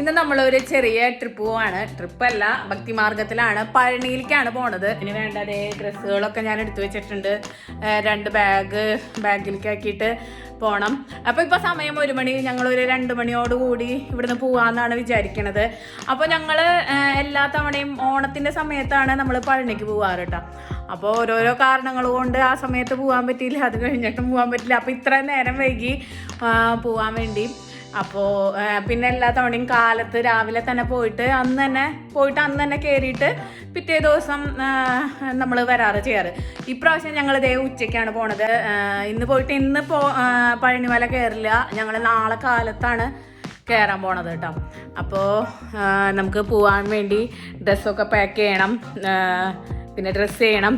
ഇന്ന് നമ്മളൊരു ചെറിയ ട്രിപ്പ് പോവാണ്. ട്രിപ്പല്ല ഭക്തിമാർഗത്തിലാണ്. പഴനിയിലേക്കാണ് പോണത്. ഇനി വേണ്ട അതേ ഡ്രസ്സുകളൊക്കെ ഞാൻ എടുത്തു വെച്ചിട്ടുണ്ട്. രണ്ട് ബാഗ് ബാഗിലേക്ക് ആക്കിയിട്ട് പോണം. അപ്പോൾ ഇപ്പോൾ സമയം ഒരു മണി ഞങ്ങൾ ഒരു രണ്ട് മണിയോട് കൂടി ഇവിടുന്ന് പോവാന്നാണ് വിചാരിക്കണത്. അപ്പോൾ ഞങ്ങൾ എല്ലാ തവണയും ഓണത്തിന്റെ സമയത്താണ് നമ്മൾ പഴനിക്ക് പോവാറ് കേട്ടോ അപ്പോൾ ഓരോരോ കാരണങ്ങൾ കൊണ്ട് ആ സമയത്ത് പോകാൻ പറ്റിയില്ല അത് കഴിഞ്ഞിട്ടും പോകാൻ പറ്റില്ല അപ്പോൾ ഇത്രയും നേരം വൈകി പോകാൻ വേണ്ടി. അപ്പോൾ പിന്നെ എല്ലാ തവണയും കാലത്ത് രാവിലെ തന്നെ പോയിട്ട് അന്ന് തന്നെ പോയിട്ട് അന്ന് തന്നെ കയറിയിട്ട് പിറ്റേ ദിവസം നമ്മൾ വരാറ് ചെയ്യാറ്. ഇപ്രാവശ്യം ഞങ്ങൾ ഇതേ ഉച്ചയ്ക്കാണ് പോണത്. ഇന്ന് പോയിട്ട് ഇന്ന് പോ പഴനിമല കയറില്ല ഞങ്ങൾ നാളെ കാലത്താണ് കയറാൻ പോണത് കേട്ടോ. അപ്പോൾ നമുക്ക് പോവാൻ വേണ്ടി ഡ്രസ്സൊക്കെ പാക്ക് ചെയ്യണം. പിന്നെ ഡ്രസ്സ് ചെയ്യണം.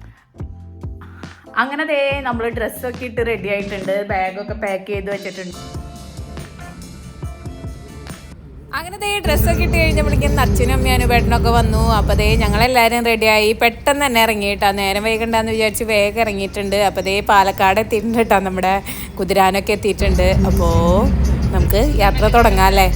അങ്ങനെ ദേ നമ്മൾ ഡ്രസ്സൊക്കെ ഇട്ട് റെഡി ആയിട്ടുണ്ട്. ബാഗൊക്കെ പാക്ക് ചെയ്ത് വെച്ചിട്ടുണ്ട്. അങ്ങനെ ദേ ഡ്രസ്സൊക്കെ ഇട്ട് കഴിഞ്ഞപ്പോഴേക്കും അച്ഛനും അമ്മയും അനുപേട്ടനൊക്കെ വന്നു. അപ്പോൾ ദേ ഞങ്ങളെല്ലാവരും റെഡിയായി പെട്ടെന്ന് തന്നെ ഇറങ്ങിയിട്ടാ. നേരം വൈകണ്ടെന്ന് വിചാരിച്ച് വേഗം ഇറങ്ങിയിട്ടുണ്ട്. അപ്പോൾ ദേ പാലക്കാട് എത്തിയിട്ടുണ്ട് കേട്ടോ നമ്മുടെ കുതിരാനൊക്കെ എത്തിയിട്ടുണ്ട്. അപ്പോൾ നമുക്ക് യാത്ര തുടങ്ങാം അല്ലേ?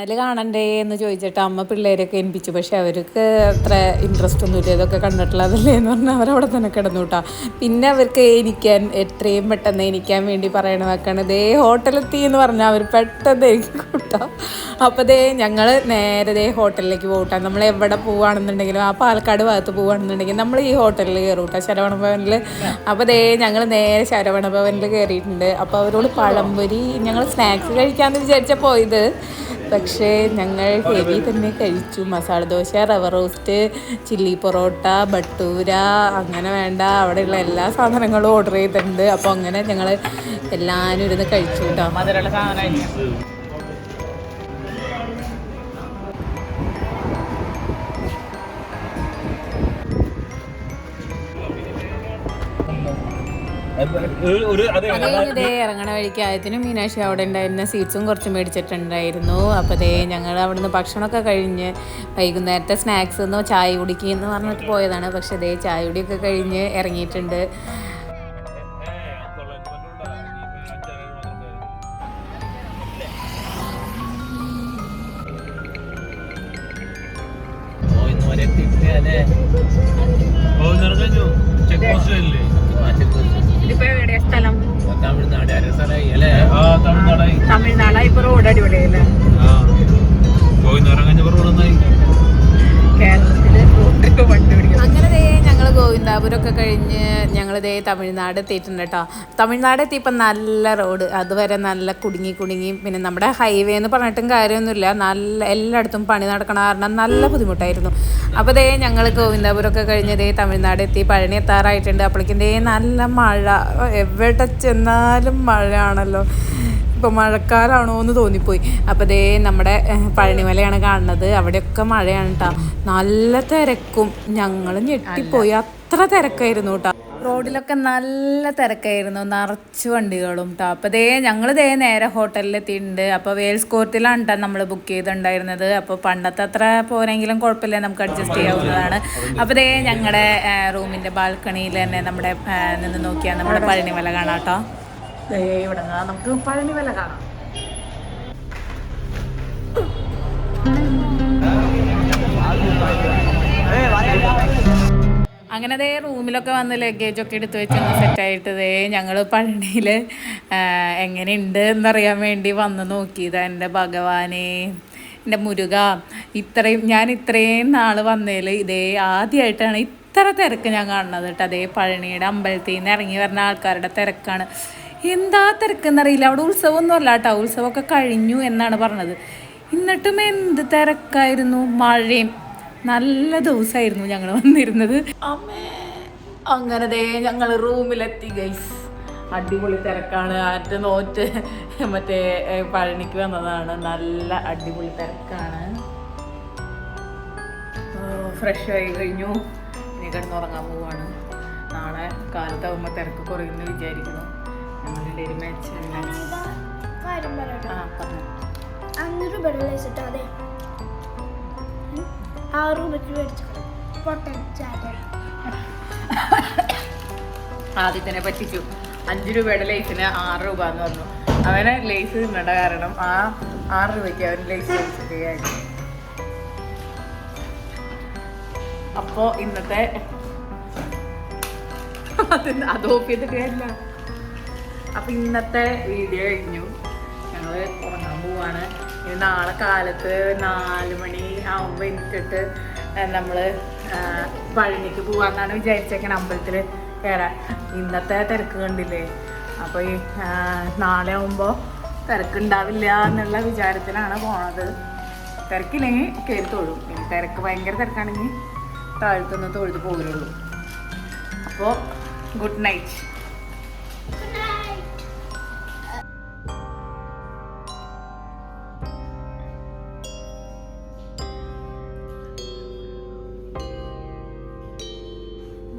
ടണൽ കാണണ്ടേ എന്ന് ചോദിച്ചിട്ട് അമ്മ പിള്ളേരൊക്കെ എനിപ്പിച്ചു പക്ഷെ അവർക്ക് അത്ര ഇൻട്രസ്റ്റ് ഒന്നുമില്ല ഇതൊക്കെ കണ്ടിട്ടുള്ളതല്ലേ എന്ന് പറഞ്ഞാൽ അവരവിടെ തന്നെ കിടന്നു കേട്ടോ പിന്നെ അവർക്ക് എനിക്കാൻ എത്രയും പെട്ടെന്ന് എനിക്കാൻ വേണ്ടി പറയണ വെക്കണം ദേ ഹോട്ടലെത്തി എന്ന് പറഞ്ഞാൽ അവർ പെട്ടെന്ന് എനിക്ക് അപ്പോൾ ദേ ഞങ്ങൾ നേരെ ദേ ഹോട്ടലിലേക്ക് പോകട്ടെ നമ്മൾ എവിടെ പോവുകയാണെന്നുണ്ടെങ്കിലും ആ പാലക്കാട് ഭാഗത്ത് പോവുകയാണെന്നുണ്ടെങ്കിൽ നമ്മൾ ഈ ഹോട്ടലിൽ കയറും കേട്ടോ ശരവണ ഭവനിൽ അപ്പോൾ ദേ ഞങ്ങൾ നേരെ ശരവണ ഭവനിൽ കയറിയിട്ടുണ്ട്. അപ്പോൾ അവരോട് പഴംപൊരി ഞങ്ങൾ സ്നാക്സ് കഴിക്കാമെന്ന് വിചാരിച്ചാൽ പോയത്. പക്ഷേ ഞങ്ങൾ ഹെവി തന്നെ കഴിച്ചു. മസാല ദോശ റവ റോസ്റ്റ് ചില്ലി പൊറോട്ട ബട്ടൂര അങ്ങനെ വേണ്ട. അവിടെയുള്ള എല്ലാ സാധനങ്ങളും ഓർഡർ ചെയ്തിട്ടുണ്ട്. അപ്പോൾ അങ്ങനെ ഞങ്ങൾ എല്ലാവരും ഇരുന്ന് കഴിച്ചു കേട്ടോ ഒരു അതേ അത് ഇറങ്ങണ വഴിക്ക് ആയതിനും മീനാക്ഷി അവിടെ ഉണ്ടായിരുന്ന സീറ്റ്സും കുറച്ച് മേടിച്ചിട്ടുണ്ടായിരുന്നു. അപ്പോൾ ദേ ഞങ്ങൾ അവിടുന്ന് ഭക്ഷണമൊക്കെ കഴിഞ്ഞ് വൈകുന്നേരത്തെ സ്നാക്സ് എന്നോ ചായ കുടിക്കുന്നു എന്ന് പറഞ്ഞിട്ട് പോയതാണ്. പക്ഷെ അതേ ചായ കുടിയൊക്കെ കഴിഞ്ഞ് ഇറങ്ങിയിട്ടുണ്ട്. ചെക്ക് പോസ്റ്റ് അല്ലേ? തമിഴ്നാടായി. തമിഴ്നാടാ ഇപ്പൊ റോഡ് അടിപൊളിയല്ലേ പോയി നേരം കഴിഞ്ഞ റോഡൊന്നായി കേരളത്തിൽ ഗോവിന്ദാപുരമൊക്കെ കഴിഞ്ഞ് ഞങ്ങൾ ദേ തമിഴ്നാട് എത്തിയിട്ടുണ്ട് കേട്ടോ തമിഴ്നാട് എത്തിയപ്പോൾ നല്ല റോഡ് അതുവരെ നല്ല കുടുങ്ങി കുടുങ്ങി പിന്നെ നമ്മുടെ ഹൈവേ എന്ന് പറഞ്ഞിട്ടും കാര്യമൊന്നുമില്ല. നല്ല എല്ലായിടത്തും പണി നടക്കണ കാരണം നല്ല ബുദ്ധിമുട്ടായിരുന്നു. അപ്പോൾ ഇതേ ഞങ്ങൾ ഗോവിന്ദാപുരമൊക്കെ കഴിഞ്ഞ് ഇതേ തമിഴ്നാട് എത്തി പഴനി എത്താറായിട്ടുണ്ട്. അപ്പോഴേക്കും ഇതേ നല്ല മഴ. എവിടെ ചെന്നാലും മഴയാണല്ലോ. ഇപ്പോൾ മഴക്കാലാണോ എന്ന് തോന്നിപ്പോയി. അപ്പോൾ ദേ നമ്മുടെ പഴനിമലയാണ് കാണുന്നത്. അവിടെയൊക്കെ മഴയാണ് കേട്ടോ നല്ല തിരക്കും. ഞങ്ങൾ ഞെട്ടിപ്പോയി. അത്ര തിരക്കായിരുന്നു കേട്ടോ റോഡിലൊക്കെ നല്ല തിരക്കായിരുന്നു. നിറച്ച് വണ്ടികളും കേട്ടോ അപ്പോൾ ദേ ഞങ്ങൾ ദേ നേരെ ഹോട്ടലിൽ എത്തിയിട്ടുണ്ട് അപ്പോൾ വേൽസ് കോർട്ടിലാണ് കേട്ടോ നമ്മൾ ബുക്ക് ചെയ്തിട്ടുണ്ടായിരുന്നത്. അപ്പോൾ പണ്ടത്തെ അത്ര പോരെങ്കിലും കുഴപ്പമില്ല. നമുക്ക് അഡ്ജസ്റ്റ് ചെയ്യാവുന്നതാണ്. അപ്പോൾ ദേ ഞങ്ങളുടെ റൂമിന്റെ ബാൽക്കണിയിൽ തന്നെ നമ്മുടെ നിന്ന് നോക്കിയാൽ നമ്മുടെ പഴനിമല കാണാം കേട്ടോ ഇവിടെ നമുക്ക് പഴനിമല കാണാം. അങ്ങനെ ദേ റൂമിലൊക്കെ വന്ന് ലഗേജ് ഒക്കെ എടുത്ത് വെച്ചൊന്ന് സെറ്റായിട്ട് ദേ ഞങ്ങൾ പഴനിയിൽ എങ്ങനെയുണ്ട് എന്നറിയാൻ വേണ്ടി വന്ന് നോക്കിയതാ എന്റെ ഭഗവാനെ എന്റെ മുരുക. ഇത്രയും ഞാൻ ഇത്രയും നാൾ വന്നതിൽ ഇതേ ആദ്യമായിട്ടാണ് ഇത്ര തിരക്ക് ഞാൻ കാണുന്നത് കേട്ടോ. അതേ പഴനിയുടെ അമ്പലത്തിൽ നിന്ന് ഇറങ്ങി വരുന്ന ആൾക്കാരുടെ തിരക്കാണ്. എന്താ തിരക്കെന്നറിയില്ല. അവിടെ ഉത്സവമൊന്നും അല്ല കേട്ടോ. ഉത്സവമൊക്കെ കഴിഞ്ഞു എന്നാണ് പറഞ്ഞത്. എന്നിട്ടും എന്ത് തിരക്കായിരുന്നു? മഴയും. നല്ല ദിവസമായിരുന്നു ഞങ്ങൾ വന്നിരുന്നത്. അങ്ങനെ ദേ ഞങ്ങൾ റൂമിലെത്തി ഗൈസ്. അടിപൊളി തിരക്കാണ്. ആറ്റ് നോറ്റ് മറ്റേ പഴനിക്ക് വന്നതാണ്. നല്ല അടിപൊളി തിരക്കാണ്. ഫ്രഷ് ആയി കഴിഞ്ഞു. ഇനി കിടന്നുറങ്ങാൻ പോവാണ്. നാളെ കാലത്താവുമ്പോൾ തിരക്ക് കുറയുമെന്ന് വിചാരിക്കുന്നു. അഞ്ഞൂറ് ആറ് ആദ്യത്തിനെ പറ്റിച്ചു. അഞ്ച് രൂപയുടെ ലേസിന് ആറ് രൂപ എന്ന് പറഞ്ഞു. അവന് ലേസ് തിന്നേണ്ട കാരണം ആ ആറ് രൂപയ്ക്ക് അവൻ ലേസ് അപ്പോ ഇന്നത്തെ അത് അത് ഓഫ് ചെയ്തിട്ട് കാര്യമില്ല. അപ്പൊ ഇന്നത്തെ വീഡിയോ കഴിഞ്ഞു. ഞങ്ങൾ ഉറങ്ങാൻ പോവാണ്. ഇനി നാളെ കാലത്ത് നാല് മണി ആവുമ്പോ എനിക്കിട്ട് നമ്മൾ ആ, പഴനിക്ക് പോവാന്നാണ് വിചാരിച്ചേക്കണ. അമ്പലത്തിൽ കയറാൻ ഇന്നത്തെ തിരക്ക് കണ്ടില്ലേ? അപ്പൊ ഈ നാളെ ആവുമ്പോ തിരക്കുണ്ടാവില്ല എന്നുള്ള വിചാരത്തിലാണ് പോണത്. തിരക്കില്ലെങ്കിൽ കയറി തൊഴും. ഇനി തിരക്ക് ഭയങ്കര തിരക്കാണെങ്കിൽ താഴ്ത്തുനിന്ന് തൊഴുത് പോരുള്ളൂ അപ്പോൾ ഗുഡ് നൈറ്റ്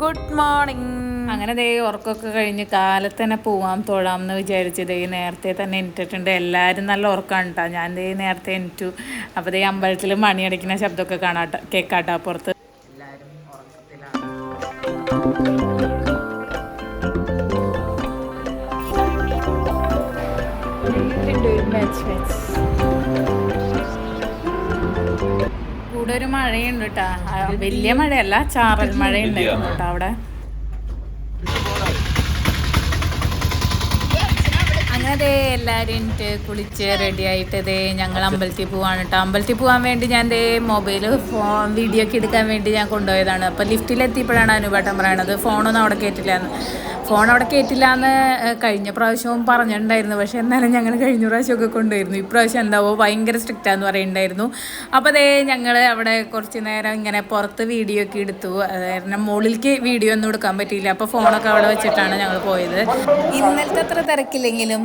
ഗുഡ് മോർണിംഗ് അങ്ങനെ ദേ ഉറക്കമൊക്കെ കഴിഞ്ഞ് കാലത്ത് തന്നെ പോവാം തൊഴാം എന്ന് വിചാരിച്ച് ദേ നേരത്തെ തന്നെ എനിറ്റിട്ടുണ്ട് എല്ലാവരും നല്ല ഉറക്കമാണ് കേട്ടോ ഞാൻ ദേ നേരത്തെ എനിറ്റു അപ്പോൾ ദേ അമ്പലത്തിൽ മണിയടിക്കുന്ന ശബ്ദമൊക്കെ കാണാട്ടോ കേൾക്കാട്ടോ അപ്പുറത്ത് എല്ലാവരും ഉറക്കത്തിലാണ് ഒരു മഴയുണ്ട് കേട്ടാ വലിയ മഴയല്ല ചാറൽ മഴയുണ്ട് കേട്ടോ അവിടെ. അങ്ങനെ എല്ലാവരും കുളിച്ച് റെഡി ആയിട്ട് ദേ ഞങ്ങൾ അമ്പലത്തിൽ പോവാണ് കേട്ടോ അമ്പലത്തിൽ പോകാൻ വേണ്ടി ഞാൻ ദേ മൊബൈൽ ഫോൺ വീഡിയോ ഒക്കെ എടുക്കാൻ വേണ്ടി ഞാൻ കൊണ്ടുപോയതാണ്. അപ്പോൾ ലിഫ്റ്റിലെത്തിയപ്പോഴാണ് അനുപാട്ടം പറയണത്. ഫോണൊന്നും അവിടെ കയറ്റില്ല എന്ന് ഫോൺ അവിടെ കയറ്റില്ല എന്ന് കഴിഞ്ഞ പ്രാവശ്യവും പറഞ്ഞിട്ടുണ്ടായിരുന്നു. പക്ഷെ എന്നാലും ഞങ്ങൾ കഴിഞ്ഞ പ്രാവശ്യമൊക്കെ കൊണ്ടുവരുന്നു. ഇപ്രാവശ്യം എന്താവോ ഭയങ്കര സ്ട്രിക്റ്റാന്ന് പറയുന്നുണ്ടായിരുന്നു അപ്പോൾ അതേ ഞങ്ങൾ അവിടെ കുറച്ച് നേരം ഇങ്ങനെ പുറത്ത് വീഡിയോ ഒക്കെ എടുത്തു. അതായത് മുകളിലേക്ക് വീഡിയോ ഒന്നും എടുക്കാൻ പറ്റിയില്ല. അപ്പോൾ ഫോണൊക്കെ അവിടെ വെച്ചിട്ടാണ് ഞങ്ങൾ പോയത്. ഇന്നലത്തെ അത്ര തിരക്കില്ലെങ്കിലും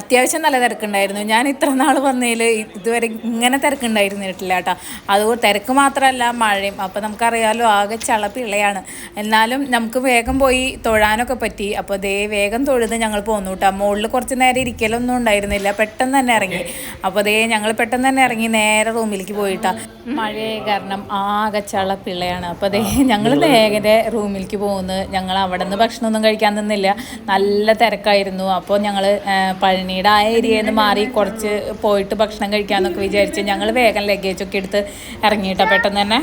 അത്യാവശ്യം നല്ല തിരക്കുണ്ടായിരുന്നു. ഞാൻ ഇത്ര നാൾ വന്നതിൽ ഇതുവരെ ഇങ്ങനെ തിരക്കുണ്ടായിരുന്നിട്ടില്ല കേട്ടോ. അത് തിരക്ക് മാത്രമല്ല മഴയും. അപ്പോൾ നമുക്കറിയാലോ ആകെ ചളപ്പിള്ളയാണ് എന്നാലും നമുക്ക് വേഗം പോയി തൊഴാനൊക്കെ പറ്റി. അപ്പോൾ ദേ വേഗം തൊഴുത് ഞങ്ങൾ പോന്നു കേട്ടോ മുകളിൽ കുറച്ച് നേരം ഇരിക്കലൊന്നും ഉണ്ടായിരുന്നില്ല. പെട്ടെന്ന് തന്നെ ഇറങ്ങി. അപ്പോൾ ദേ ഞങ്ങൾ പെട്ടെന്ന് തന്നെ ഇറങ്ങി നേരെ റൂമിലേക്ക് പോയിട്ടാ മഴ കാരണം ആകെ ചള പിള്ളയാണ് അപ്പോൾ ദേ ഞങ്ങൾ നേരെ റൂമിലേക്ക് പോകുന്നു ഞങ്ങൾ അവിടെ നിന്ന് ഭക്ഷണമൊന്നും കഴിക്കാൻ നിന്നില്ല. നല്ല തിരക്കായിരുന്നു. അപ്പോൾ ഞങ്ങൾ പഴനിയുടെ ആ ഏരിയയിൽ നിന്ന് മാറി കുറച്ച് പോയിട്ട് ഭക്ഷണം കഴിക്കാമെന്നൊക്കെ വിചാരിച്ച് ഞങ്ങൾ വേഗം ലഗേജ് ഒക്കെ എടുത്ത് ഇറങ്ങിയിട്ടാ പെട്ടെന്ന് തന്നെ.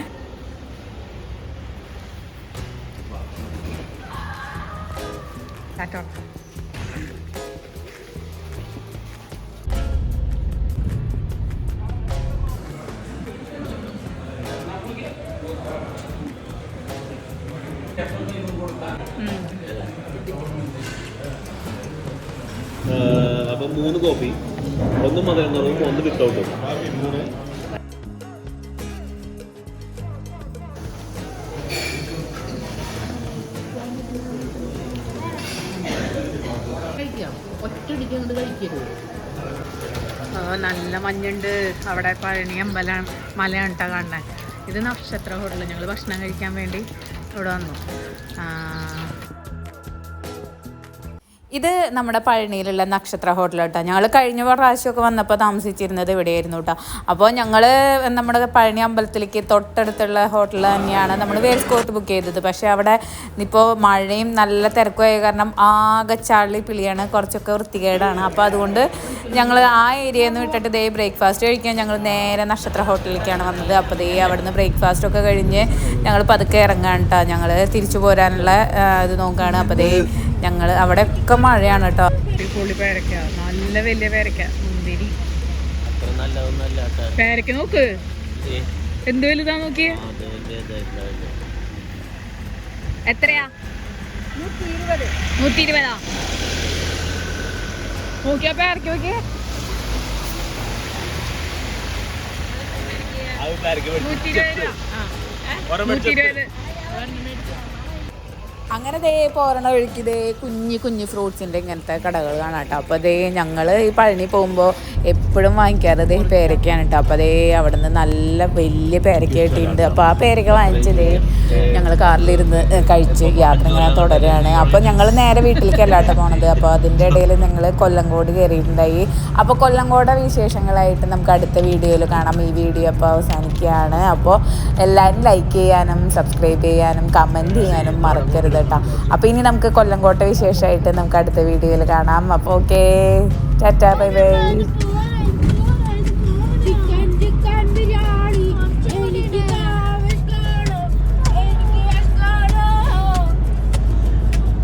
അപ്പം മൂന്ന് കോപ്പി. ഒന്ന് മധുരം കുറവും ഒന്ന് വിത്തൗട്ടും നല്ല മഞ്ഞുണ്ട്. അവിടെ പഴനി അമ്പലം മലയാണ് കേട്ടോ കാണാൻ ഇത് നക്ഷത്ര ഹോട്ടൽ ഞങ്ങൾ ഭക്ഷണം കഴിക്കാൻ വേണ്ടി ഇവിടെ വന്നു. ഇത് നമ്മുടെ പഴനിയിലുള്ള നക്ഷത്ര ഹോട്ടൽ കേട്ടോ ഞങ്ങൾ കഴിഞ്ഞ പ്രാവശ്യമൊക്കെ വന്നപ്പോൾ താമസിച്ചിരുന്നത് ഇവിടെയായിരുന്നു കേട്ടോ അപ്പോൾ ഞങ്ങൾ നമ്മുടെ പഴനി അമ്പലത്തിലേക്ക് തൊട്ടടുത്തുള്ള ഹോട്ടൽ തന്നെയാണ് നമ്മൾ വേൽസ് ബുക്ക് ചെയ്തത്. പക്ഷേ അവിടെ ഇപ്പോൾ മഴയും നല്ല തിരക്കുമായ കാരണം ആകെ ചളി പിളിയാണ് കുറച്ചൊക്കെ വൃത്തികേടാണ്. അപ്പോൾ അതുകൊണ്ട് ഞങ്ങൾ ആ ഏരിയയിൽ നിന്ന് വിട്ടിട്ട് ദേ ബ്രേക്ക്ഫാസ്റ്റ് കഴിക്കാൻ ഞങ്ങൾ നേരെ നക്ഷത്ര ഹോട്ടലിലേക്കാണ് വന്നത്. അപ്പോൾ ദേ അവിടെ ബ്രേക്ക്ഫാസ്റ്റ് ഒക്കെ കഴിഞ്ഞ് ഞങ്ങൾ പതുക്കെ ഇറങ്ങാൻ കേട്ടോ ഞങ്ങൾ തിരിച്ചു പോരാനുള്ള ഇത് നോക്കുകയാണ് അപ്പോൾ ദേ ഞങ്ങൾ അവിടെ ഒക്കെ മഴയാണ് കേട്ടോ പൊളി പേരക്ക. നല്ല വലിയ പേരക്ക. മുന്തിരി. പേരക്ക നോക്ക്. എന്ത് വലുതാ നോക്കിയേ? എത്രയാ? നൂറ്റി ഇരുപതാ നോക്കിയാ പേരക്ക നോക്കിയേ. നൂറ്റി ഇരുപത് നൂറ്റി ഇരുപത് അങ്ങനെ ദേ പോരണ വഴിക്ക് ദേ കുഞ്ഞു കുഞ്ഞു ഫ്രൂട്ട്സിന്റെ ഇങ്ങനത്തെ കടകൾ കാണാം കേട്ടോ. അപ്പോൾ ദേ ഞങ്ങൾ ഈ പഴനി പോകുമ്പോൾ എപ്പോഴും വാങ്ങിക്കാറ് ദേ പേരക്കയാണ് കേട്ടോ. അപ്പോൾ ദേ അവിടെ നിന്ന് നല്ല വലിയ പേരക്ക കിട്ടിയിട്ടുണ്ട്. അപ്പോൾ ആ പേരക്ക വാങ്ങിച്ച് ദേ ഞങ്ങൾ കാറിലിരുന്ന് കഴിച്ച് യാത്ര ഇങ്ങനെ തുടരുകയാണ് അപ്പോൾ ഞങ്ങൾ നേരെ വീട്ടിലേക്കല്ല കേട്ടോ പോണത്. അപ്പോൾ അതിന്റെ ഇടയിൽ നിങ്ങൾ കൊല്ലങ്കോട് കയറിയിട്ടുണ്ടായി. അപ്പോൾ കൊല്ലങ്കോട് വിശേഷങ്ങളായിട്ട് നമുക്ക് അടുത്ത വീഡിയോയിൽ കാണാം. ഈ വീഡിയോ അപ്പോൾ അവസാനിക്കുകയാണ്. അപ്പോൾ എല്ലാവരും ലൈക്ക് ചെയ്യാനും സബ്സ്ക്രൈബ് ചെയ്യാനും കമന്റ് ചെയ്യാനും മറക്കരുത്. കേട്ടോ. അപ്പോൾ ഇനി നമുക്ക് കൊല്ലംകോട്ട വിശേഷമായിട്ട് നമുക്ക് അടുത്ത വീഡിയോയിൽ കാണാം. അപ്പോൾ ഓക്കെ ടാറ്റാ ബൈ ബൈ